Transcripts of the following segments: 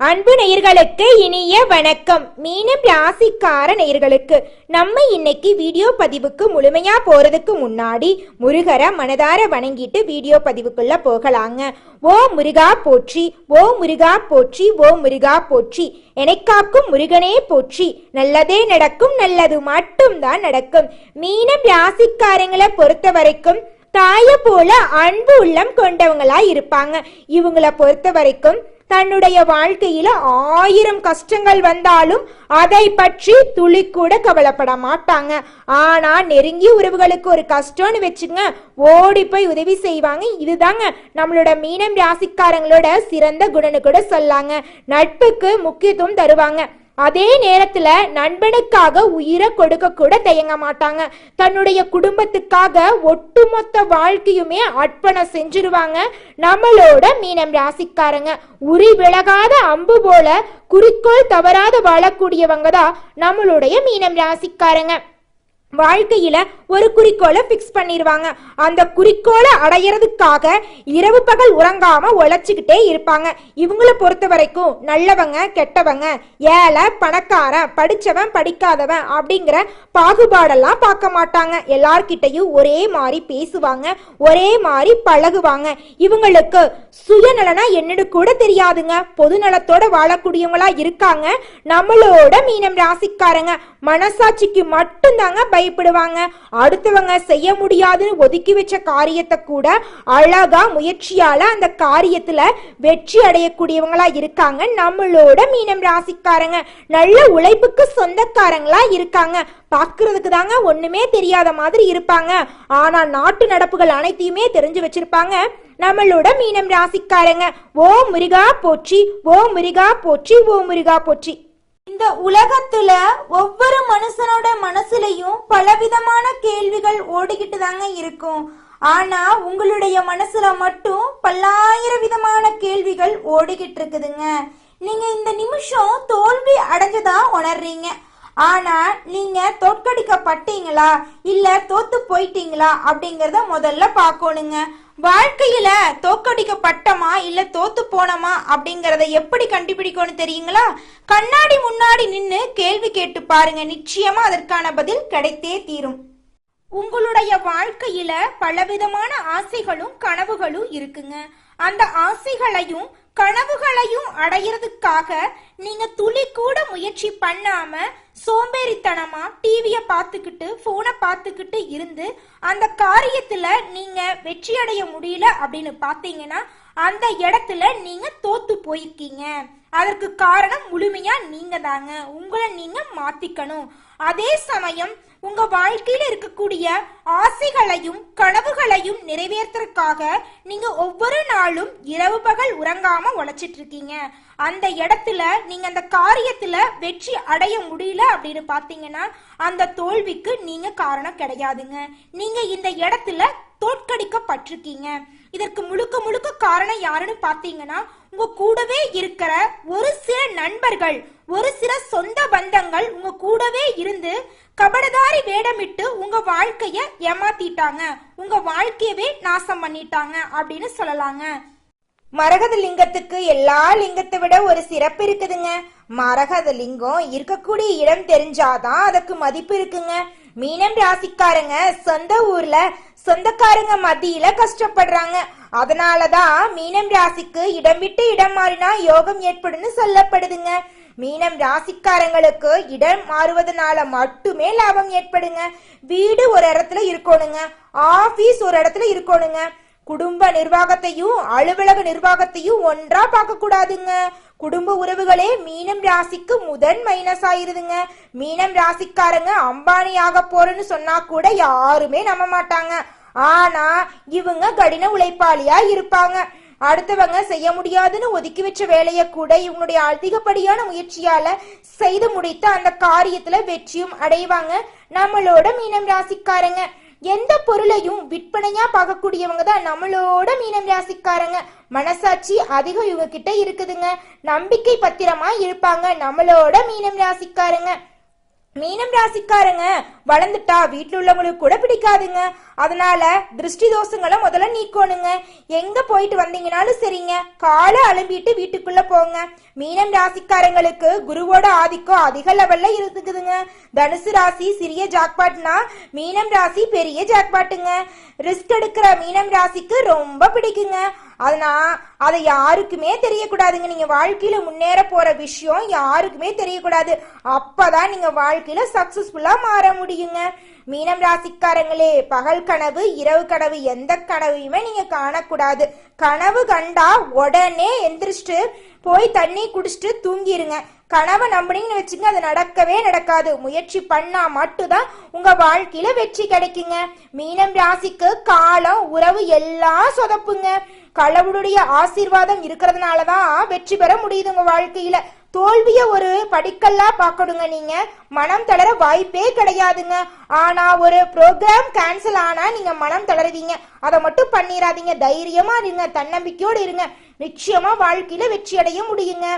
அன்பு நேயர்களுக்கு இனிய வணக்கம். மீனம் ராசிக்கார நேயர்களுக்கு. நம்ம இன்னைக்கு வீடியோ பதிவுக்கு முழுமையா போறதுக்கு முன்னாடி முருகரை மனதார வணங்கிட்டு வீடியோ பதிவுக்குள்ள போகலாங்க. ஓ முருகா போற்றி ஓ முருகா போற்றி ஓ முருகா போற்றி. எனக்காக்கும் முருகனே போற்றி. நல்லதே நடக்கும் நல்லது மட்டும்தான் நடக்கும். மீனம் ராசிக்காரங்களை பொறுத்த வரைக்கும் தாய போல அன்பு உள்ளம் கொண்டவங்களா இருப்பாங்க. இவங்களை பொறுத்த வரைக்கும் தன்னுடைய வாழ்க்கையில ஆயிரம் கஷ்டங்கள் வந்தாலும் அதை பற்றி துளி கூட கவலைப்பட மாட்டாங்க. ஆனா நெருங்கிய உறவுகளுக்கு ஒரு கஷ்டம்னு வச்சுங்க ஓடி போய் உதவி செய்வாங்க. இதுதாங்க நம்மளோட மீனம் ராசிக்காரங்களோட சிறந்த குணன்னு கூட சொல்லாங்க. நட்புக்கு முக்கியத்துவம் தருவாங்க. அதே நேரத்துல நண்பனுக்காக உயிரை கொடுக்க கூட தயங்க மாட்டாங்க. தன்னுடைய குடும்பத்துக்காக ஒட்டுமொத்த வாழ்க்கையுமே அர்ப்பணம் செஞ்சிருவாங்க. நம்மளோட மீனம் ராசிக்காரங்க. உரி விலகாத அம்பு போல குறிக்கோள் தவறாத வாழக்கூடியவங்க தான் நம்மளுடைய மீனம் ராசிக்காரங்க. வாழ்க்கையில ஒரு குறிக்கோளை ஃபிக்ஸ் பண்ணிடுவாங்க அந்த குறிக்கோளை அடையிறதுக்காக இரவு பகல் உறங்காம உழைச்சிக்கிட்டே இருப்பாங்க. இவங்கள பொறுத்த வரைக்கும் நல்லவங்க கெட்டவங்க ஏழை பணக்காரன் படிச்சவன் படிக்காதவன் அப்படிங்கிற பாகுபாடெல்லாம் பார்க்க மாட்டாங்க. எல்லார்கிட்டையும் ஒரே மாதிரி பேசுவாங்க ஒரே மாதிரி பழகுவாங்க. இவங்களுக்கு சுயநலனா என்னன்னு கூட தெரியாதுங்க. பொது நலத்தோட வாழக்கூடியவங்களா இருக்காங்க. நம்மளோட மீனம் ராசிக்காரங்க. மனசாட்சிக்கு மட்டும்தாங்க பயப்படுவாங்க. அடுத்தவங்க செய்ய முடியாதுன்னு ஒதுக்கி வச்ச காரியத்தை கூட அழகா முயற்சியால அந்த காரியத்துல வெற்றி அடையக்கூடியவங்களா இருக்காங்க. நம்மளோட மீனம் ராசிக்காரங்க. நல்ல உழைப்புக்கு சொந்தக்காரங்களா இருக்காங்க. பாக்குறதுக்கு தாங்க ஒண்ணுமே தெரியாத மாதிரி இருப்பாங்க. ஆனா நாட்டு நடப்புகள் அனைத்தையுமே தெரிஞ்சு வச்சிருப்பாங்க. நம்மளோட மீனம் ராசிக்காரங்க. ஓ முருகா போற்றி ஓ முருகா போற்றி ஓ முருகா போற்றி. இந்த உலகத்துல ஒவ்வொரு மனுஷனோட மனசுலயும் பலவிதமான கேள்விகள் ஓடிக்கிட்டு தாங்க இருக்கும். ஆனா உங்களுடைய மனசுல மட்டும் பல்லாயிரம் விதமான கேள்விகள் ஓடிக்கிட்டு இருக்குதுங்க. நீங்க இந்த நிமிஷம் தோல்வி அடைஞ்சதா உணர்றீங்க. ஆனா நீங்க தோற்கடிக்கப்பட்டீங்களா? இல்ல தோத்து போயிட்டீங்களா? அப்படிங்கறத முதல்ல பாக்கணுங்க வாழ்க்கையில தோக்கடிக்கப்பட்டமா இல்ல தோத்து போனோமா அப்படிங்கறத எப்படி கண்டுபிடிக்கணும் தெரியுங்களா? கண்ணாடி முன்னாடி நின்னு கேள்வி கேட்டு பாருங்க. நிச்சயமா அதற்கான பதில் கிடைத்தே தீரும். உங்களுடைய வாழ்க்கையில பலவிதமான ஆசைகளும் கனவுகளும் இருக்குங்க. அந்த ஆசைகளையும் கனவுகளையும் அடையிறதுக்காக நீங்க துளி கூட முயற்சி பண்ணாம சோம்பேறித்தனமா டிவிய பார்த்துக்கிட்டு போனை பார்த்துக்கிட்டு இருந்து அந்த காரியத்துல நீங்க வெற்றி அடைய முடியல அப்படின்னு பார்த்தீங்கன்னா அந்த இடத்துல நீங்க தோத்து போயிருக்கீங்க. அதற்கு காரணம் முழுமையா நீங்க தாங்க உங்களை நீங்க மாத்திக்கணும். அதே சமயம் உங்க வாழ்க்கையில இருக்கக்கூடிய ஆசைகளையும் கனவுகளையும் நிறைவேற்றுறதுக்காக நீங்க ஒவ்வொரு நாளும் இரவு பகல் உறங்காம உழைச்சிட்டு இருக்கீங்க அந்த இடத்துல நீங்க அந்த காரியத்துல வெற்றி அடைய முடியல அப்படின்னு பாத்தீங்கன்னா அந்த தோல்விக்கு நீங்க காரணம் கிடையாதுங்க. நீங்க இந்த இடத்துல தோற்கடிக்கப்பட்டிருக்கீங்க. இதற்கு முழுக்க முழுக்க காரணம் யாருன்னு பாத்தீங்கன்னா உங்க கூடவே இருக்கிற ஒரு சில நண்பர்கள் ஒரு சில சொந்த பந்தங்கள் உங்க கூடவே இருந்து கபடதாரி வேடமிட்டு உங்க வாழ்க்கைய ஏமாத்திட்டாங்க. உங்க வாழ்க்கையவே நாசம் பண்ணிட்டாங்க அப்படின்னு சொல்லலாங்க. மரகத லிங்கத்துக்கு எல்லா லிங்கத்தை விட ஒரு சிறப்பு இருக்குதுங்க. மரகத லிங்கம் இருக்கக்கூடிய இடம் தெரிஞ்சாதான் அதுக்கு மதிப்பு இருக்குங்க. மீனம் ராசிக்காரங்க சொந்த ஊர்ல சொந்தக்காரங்க மத்தியில கஷ்டப்படுறாங்க. அதனாலதான் மீனம் ராசிக்கு இடம் விட்டு இடம் மாறினா யோகம் ஏற்படுன்னு சொல்லப்படுதுங்க. மீனம் ராசிக்காரங்களுக்கு இடம் மாறுவதனால மட்டுமே லாபம் ஏற்படுங்க. வீடு ஒரு இடத்துல இருக்கணுங்க. ஆபீஸ் ஒரு இடத்துல இருக்கணுங்க. குடும்ப நிர்வாகத்தையும் அலுவலக நிர்வாகத்தையும் ஒன்றா பார்க்க கூடாதுங்க குடும்ப உறவுகளே மீனம் ராசிக்கு முதன் மைனஸ் ஆயிருதுங்க மீனம் ராசிக்காரங்க அம்பானி ஆக போறேன்னு சொன்னா கூட யாருமே நம்ப மாட்டாங்க ஆனா இவங்க கடின உழைப்பாளியா இருப்பாங்க. அடுத்தவங்க செய்ய முடியாதுன்னு ஒதுக்கி வச்ச வேலையை கூட இவங்களுடைய அதிகப்படியான முயற்சியால செய்து முடித்து அந்த காரியத்துல வெற்றியும் அடைவாங்க. நம்மளோட மீனம் ராசிக்காரங்க. எந்த பொருளையும் விற்பனையா பார்க்கக்கூடியவங்க தான் நம்மளோட மீனம் ராசிக்காரங்க. மனசாட்சி அதிகம் இவங்க கிட்ட இருக்குதுங்க. நம்பிக்கை பத்திரமா இருப்பாங்க நம்மளோட மீனம் ராசிக்காரங்க. மீனம் ராசிக்காரங்க வளர்ந்துட்டா வீட்டில் உள்ளவங்களுக்கு கூட பிடிக்காதுங்க. அதனால திருஷ்டி தோஷங்களை முதல்ல நீக்கணுங்க. எங்க போயிட்டு வந்தீங்கனாலும் சரிங்க. காலை அலம்பிட்டு வீட்டுக்குள்ள போங்க. மீனம் ராசிக்காரங்களுக்கு குருவோட ஆதிக்கம் அதிக லெவல்ல இருக்குதுங்க. தனுசு ராசி சிறிய ஜாக்பாட்னா மீனம் ராசி பெரிய ஜாக்பாட்டுங்க. ரிஸ்க் எடுக்கிற மீனம் ராசிக்கு ரொம்ப பிடிக்குங்க. அதனா அதை யாருக்குமே தெரியக்கூடாதுங்க. நீங்க வாழ்க்கையில முன்னேற போற விஷயம் யாருக்குமே தெரியக்கூடாது. அப்பதான் நீங்க வாழ்க்கையில சக்சஸ்ஃபுல்லா மாற முடியுங்க. மீனம் ராசிக்காரங்களே பகல் கனவு இரவு கனவு எந்த கனவையுமே நீங்க காணக்கூடாது. கனவு கண்டா உடனே எந்திரிச்சிட்டு போய் தண்ணி குடிச்சிட்டு தூங்கிருங்க. கனவை நம்பினீங்கன்னு வச்சுங்க அது நடக்கவே நடக்காது. முயற்சி பண்ணா மட்டும்தான் உங்க வாழ்க்கையில வெற்றி கிடைக்குங்க. மீனம் ராசிக்கு காலம் உறவு எல்லாம் சொதப்புங்க. கடவுளுடைய ஆசீர்வாதம் இருக்கிறதுனால தான் வெற்றி பெற முடியுது உங்க வாழ்க்கையில. தோல்விய ஒரு படிக்கல்லா பார்க்கணுங்க நீங்க. மனம் தளர வாய்ப்பே கிடையாதுங்க. ஆனா ஒரு ப்ரோக்ராம் கேன்சல் ஆனா நீங்க மனம் தளருவீங்க. அதை மட்டும் பண்ணிடாதீங்க தைரியமா இருங்க. தன்னம்பிக்கையோடு இருங்க. நிச்சயமா வாழ்க்கையில வெற்றி அடைய முடியுங்க.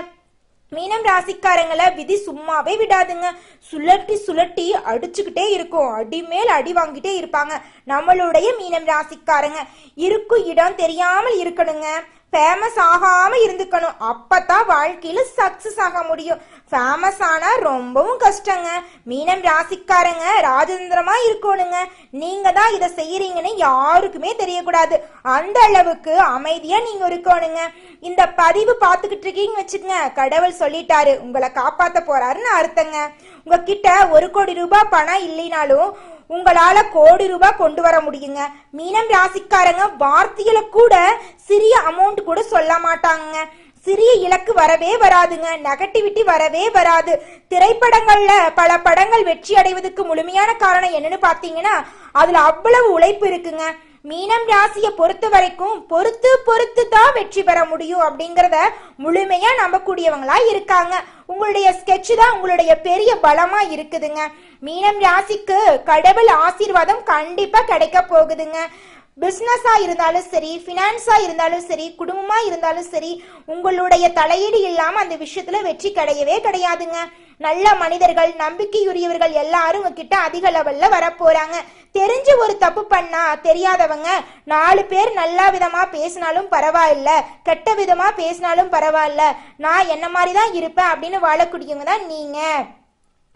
மீனம் ராசிக்காரங்களை விதி சும்மாவே விடாதுங்க. சுழட்டி சுழட்டி அடிச்சுக்கிட்டே இருக்கும். அடி மேல் அடி வாங்கிட்டே இருப்பாங்க. நம்மளுடைய மீனம் ராசிக்காரங்க. இருக்கும் இடம் தெரியாமல் இருக்கணுங்க. ஃபேமஸ் ஆகாம இருந்துக்கணும். அப்பதான் வாழ்க்கையில சக்சஸ் ஆக முடியும். ஃபேமஸ் ஆனா ரொம்பவும் கஷ்டங்க. மீனம் ராசிக்காரங்க ராஜதந்திரமா இருக்கணுங்க. நீங்க தான் இதை செய்யறீங்கன்னு யாருக்குமே தெரியக்கூடாது. அந்த அளவுக்கு அமைதியா நீங்க இருக்கணுங்க. இந்த பதிவு பார்த்துக்கிட்டு இருக்கீங்கன்னு வச்சுக்கங்க. கடவுள் சொல்லிட்டாரு. உங்களை காப்பாத்த போறாருன்னு அர்த்தங்க. உங்ககிட்ட ஒரு கோடி ரூபாய் பணம் இல்லைனாலும் உங்களால கோடி ரூபாய் கொண்டு வர முடியுங்க. மீனம் ராசிக்காரங்க வார்த்தையில கூட சிறிய அமௌண்ட் கூட சொல்ல மாட்டாங்க சிறிய இலக்கு வரவே வராதுங்க. நெகட்டிவிட்டி வரவே வராது. திரைப்படங்கள்ல பல படங்கள் வெற்றி அடைவதற்கு முழுமையான காரணம் என்னன்னு பாத்தீங்கன்னா அதுல அவ்வளவு உழைப்பு இருக்குங்க. மீனம் ராசியை பொறுத்த வரைக்கும் பொறுத்து பொறுத்து தான் வெற்றி பெற முடியும் அப்படிங்கிறத முழுமையா நம்பக்கூடியவங்களா இருக்காங்க. உங்களுடைய ஸ்கெட்ச் தான் உங்களுடைய பெரிய பலமா இருக்குதுங்க. மீனம் ராசிக்கு கடவுள் ஆசீர்வாதம் கண்டிப்பா கிடைக்க போகுதுங்க. பிஸ்னஸாக இருந்தாலும் சரி ஃபினான்ஸாக இருந்தாலும் சரி குடும்பமாக இருந்தாலும் சரி உங்களுடைய தலையீடு இல்லாமல் அந்த விஷயத்தில் வெற்றி கிடையவே கிடையாதுங்க. நல்ல மனிதர்கள் நம்பிக்கையுரியவர்கள் எல்லாரும் உங்ககிட்ட அதிக லெவலில் வரப்போகிறாங்க தெரிஞ்சு ஒரு தப்பு பண்ணா தெரியாதவங்க நாலு பேர் நல்ல விதமாக பேசினாலும் பரவாயில்ல கெட்ட விதமாக பேசினாலும் பரவாயில்ல நான் என்ன மாதிரி தான் இருப்பேன் அப்படின்னு வாழக்கூடியவங்க தான் நீங்கள்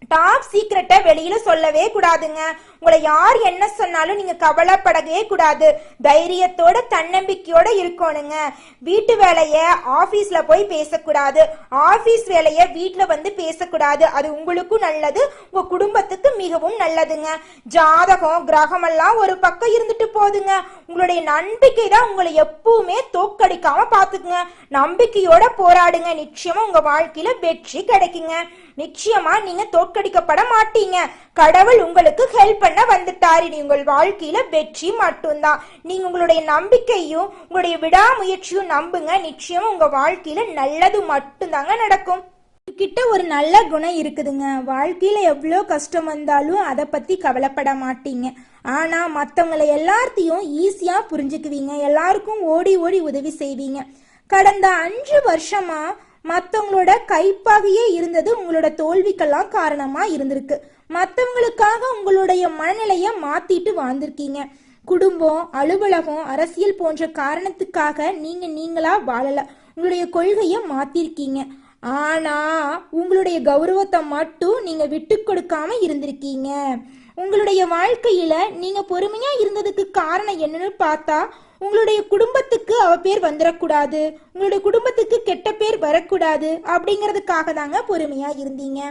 டாப் சீக்ரெட்டை வெளியில சொல்லவே கூடாதுங்க. உங்களை யார் என்ன சொன்னாலும் நீங்க கவலைப்படவே கூடாது. தைரியத்தோட தன்னம்பிக்கையோட இருக்கணுங்க. வீட்டு வேலைய ஆபீஸ்ல போய் பேசக்கூடாது. ஆபீஸ் வேலைய வீட்டுல வந்து பேசக்கூடாது. அது உங்களுக்கும் நல்லது உங்க குடும்பத்துக்கு மிகவும் நல்லதுங்க. ஜாதகம் கிரகம் எல்லாம் ஒரு பக்கம் இருந்துட்டு போதுங்க உங்களுடைய நம்பிக்கை தான் உங்களை எப்பவுமே தோக்கடிக்காம பாத்துக்குங்க நம்பிக்கையோட போராடுங்க. நிச்சயமா உங்க வாழ்க்கையில வெற்றி கிடைக்குங்க. நிச்சயமா நீங்க தோற்கடிக்கப்பட மாட்டீங்க. கடவுள் உங்களுக்கு ஹெல்ப் பண்ண வந்துட்டாரு. நீ உங்கள் வாழ்க்கையில வெற்றி மட்டும்தான். நீங்க உங்களுடைய நம்பிக்கையும் உங்களுடைய விடாமுயற்சியும் நம்புங்க. நிச்சயம் உங்க வாழ்க்கையில நல்லது மட்டும்தாங்க நடக்கும். கிட்ட ஒரு நல்ல குணம் இருக்குதுங்க. வாழ்க்கையில எவ்வளோ கஷ்டம் வந்தாலும் அதை பத்தி கவலைப்பட மாட்டீங்க. ஆனா மற்றவங்களை எல்லாத்தையும் ஈஸியா புரிஞ்சுக்குவீங்க. எல்லாருக்கும் ஓடி ஓடி உதவி செய்வீங்க. கடந்த அஞ்சு வருஷமா மற்றவங்களோட கைப்பாகையே இருந்தது உங்களோட தோல்விக்கெல்லாம் காரணமா இருந்திருக்கு. மற்றவங்களுக்காக உங்களுடைய மனநிலையை மாத்திட்டு வாழ்ந்திருக்கீங்க. குடும்பம் அலுவலகம் அரசியல் போன்ற காரணத்துக்காக நீங்க நீங்களா வாழல. உங்களுடைய கொள்கையை மாத்திருக்கீங்க. ஆனா உங்களுடைய கௌரவத்தை மட்டும் நீங்க விட்டு கொடுக்காம இருந்திருக்கீங்க. உங்களுடைய வாழ்க்கையில நீங்க பொறுமையா இருந்ததுக்கு காரணம் என்னன்னு பார்த்தா உங்களுடைய குடும்பத்துக்கு அவ பேர் வந்துடக்கூடாது உங்களுடைய குடும்பத்துக்கு கெட்ட பேர் வரக்கூடாது. அப்படிங்கிறதுக்காக தாங்க பொறுமையா இருந்தீங்க.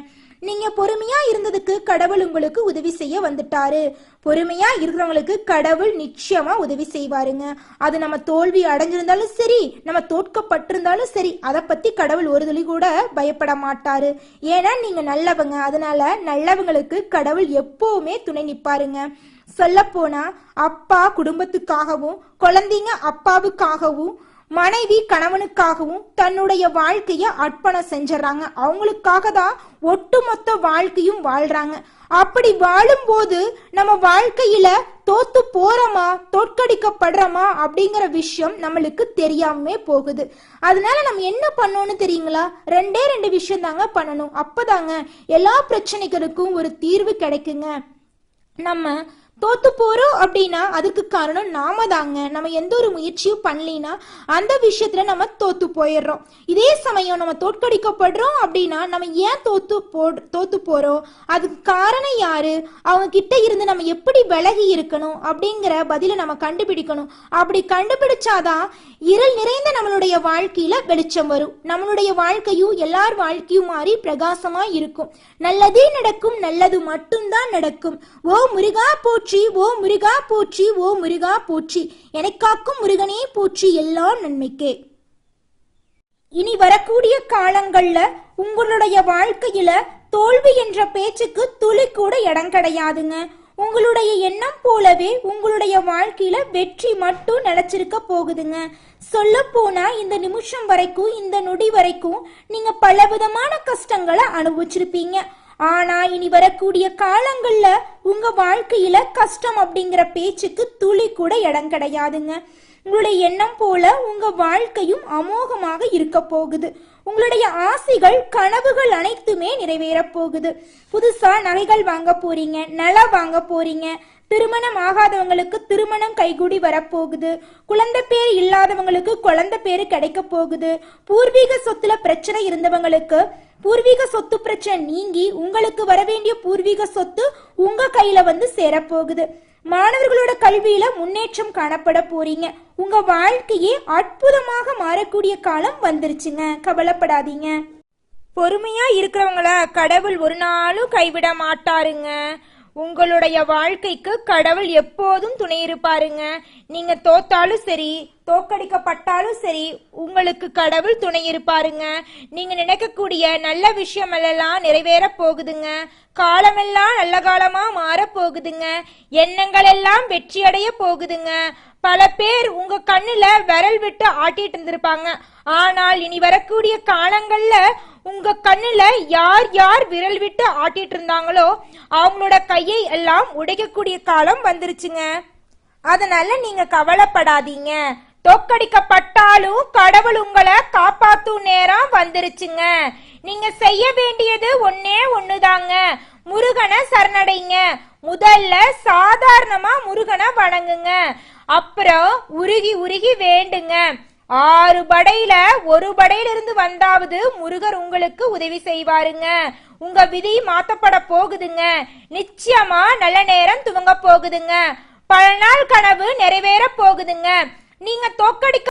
நீங்க பொறுமையா இருந்ததுக்கு கடவுள் உங்களுக்கு உதவி செய்ய வந்துட்டாரு. பொறுமையா இருக்கிறவங்களுக்கு கடவுள் நிச்சயமா உதவி செய்வாருங்க. அது நம்ம தோல்வி அடைஞ்சிருந்தாலும் சரி நம்ம தோற்கப்பட்டிருந்தாலும் சரி அதை பத்தி கடவுள் ஒரு துளி கூட பயப்பட மாட்டாரு. ஏன்னா நீங்க நல்லவங்க. அதனால நல்லவங்களுக்கு கடவுள் எப்பவுமே துணை நிப்பாருங்க. சொல்லப்போனா அப்பா குடும்பத்துக்காகவும் குழந்தைங்க அப்பாவுக்காகவும் மனைவி கணவனுக்காகவும் தன்னுடைய வாழ்க்கைய அர்ப்பணம் செஞ்சிடறாங்க. அவங்களுக்காக தான் ஒட்டுமொத்த வாழ்க்கையும் வாழ்றாங்க. அப்படி வாழும்போது நம்ம வாழ்க்கையில தோத்து போறோமா தோற்கடிக்கப்படுறோமா அப்படிங்கிற விஷயம் நம்மளுக்கு தெரியாமே போகுது. அதனால நம்ம என்ன பண்ணோம்னு தெரியுங்களா? ரெண்டே ரெண்டு விஷயம் தாங்க பண்ணணும். அப்பதாங்க எல்லா பிரச்சனைகளுக்கும் ஒரு தீர்வு கிடைக்குங்க. நம்ம தோத்து போறோம் அப்படின்னா அதுக்கு காரணம் நாம தாங்க. நம்ம எந்த ஒரு முயற்சியும் பண்ணலினா அந்த விஷயத்துல நம்ம தோத்து போயிடுறோம். இதே சமயம் நம்ம தோற்கடிக்கப்படுறோம் அப்படின்னா நம்ம ஏன் தோத்து போ தோத்து போறோம்? அதுக்கு காரணம் யாரு? அவங்க கிட்ட இருந்து நம்ம எப்படி விலகி இருக்கணும் அப்படிங்கிற பதிலை நம்ம கண்டுபிடிக்கணும். அப்படி கண்டுபிடிச்சாதான் இருள் நிறைந்த நம்மளுடைய வாழ்க்கையில வெளிச்சம் வரும். நம்மளுடைய வாழ்க்கையும் எல்லார் வாழ்க்கையும் மாறி பிரகாசமா இருக்கும். நல்லதே நடக்கும் நல்லது மட்டும்தான் நடக்கும். ஓ முருகா போற்று. ஓ முருகா போற்றி ஓ முருகா போற்றி எனக்காக்கும் முருகனே போற்றி எல்லாம் நன்மைக்கே. இனி வரக்கூடிய காலங்கள்ல உங்களுடைய வாழ்க்கையில தோல்வி என்ற பேச்சுக்கு துளி கூட இடம் கிடையாதுங்க. உங்களுடைய எண்ணம் போலவே உங்களுடைய வாழ்க்கையில வெற்றி மட்டும் நிலச்சிருக்க போகுதுங்க. சொல்ல போனா இந்த நிமிஷம் வரைக்கும் இந்த நொடி வரைக்கும் நீங்க பலவிதமான கஷ்டங்களை அனுபவிச்சிருப்பீங்க. ஆனா இனி வரக்கூடிய காலங்கள்ல உங்க வாழ்க்கையில கஷ்டம் அப்படிங்கிற பேச்சுக்கு துளி கூட இடம் கிடையாதுங்க. உங்களுடைய எண்ணம் போல உங்க வாழ்க்கையும் அமோகமாக இருக்க போகுது. உங்களுடைய ஆசைகள் கனவுகள் அனைத்துமே நிறைவேறப் போகுது. புதுசா நகைகள் வாங்க போறீங்க நலம் வாங்க போறீங்க. திருமணம் ஆகாதவங்களுக்கு திருமணம் கைகூடி வரப்போகுது குழந்தை பேர் இல்லாதவங்களுக்கு குழந்தை பேர் கிடைக்க போகுது. பூர்வீக சொத்துல பிரச்சனை இருந்தவங்களுக்கு பூர்வீக சொத்து பிரச்சனை நீங்கி உங்களுக்கு வர வேண்டிய பூர்வீக சொத்து உங்க கையில வந்து சேரப்போகுது மாணவர்களோட கல்வியில முன்னேற்றம் காணப்பட போறீங்க. உங்க வாழ்க்கையே அற்புதமாக மாறக்கூடிய காலம் வந்துருச்சுங்க. கவலைப்படாதீங்க. பொறுமையா இருக்கிறவங்கள கடவுள் ஒரு நாளும் கைவிட மாட்டாருங்க. உங்களுடைய வாழ்க்கைக்கு கடவுள் எப்போதும் துணை இருப்பாருங்க. நீங்க தோத்தாலும் சரி தோக்கடிக்கப்பட்டாலும் சரி உங்களுக்கு கடவுள் துணை இருப்பாருங்க. நீங்க நினைக்கக்கூடிய நல்ல விஷயம் எல்லாம் நிறைவேற போகுதுங்க. காலமெல்லாம் நல்ல காலமா மாற போகுதுங்க. எண்ணங்கள் எல்லாம் வெற்றியடைய போகுதுங்க. பல பேர் உங்க கண்ணுல விரல் விட்டு ஆட்டிட்டு இருந்திருப்பாங்க. ஆனால் இனி வரக்கூடிய காலங்கள்ல உங்க கண்ணுல யார் யார் விரல் விட்டு ஆட்டிட்டு இருந்தாங்களோ அவங்களோட கையை எல்லாம் உடைக்கக்கூடிய காலம் வந்துருச்சுங்க. அதனால நீங்க கவலைப்படாதீங்க. தோக்கடிக்கப்பட்டாலும் கடவுள் உங்களை காப்பாத்தும் நேரம் வந்துருச்சுங்க. நீங்க செய்ய வேண்டியது ஒன்னே ஒண்ணுதாங்க. முருகனை சரணடைங்க. முதல்ல சாதாரணமா முருகனை வணங்குங்க. அப்புறம் உருகி உருகி வேண்டுங்க. ஆறு படையில ஒரு படையில இருந்து வந்தாவது முருகர் உங்களுக்கு உதவி செய்வாருங்க. உங்க விதி மாத்தப்பட போகுதுங்க. நிச்சயமா நல்ல நேரம் துவங்க போகுதுங்க. பல நாள் கனவு நிறைவேற போகுதுங்க. நீங்க தோக்கடிக்க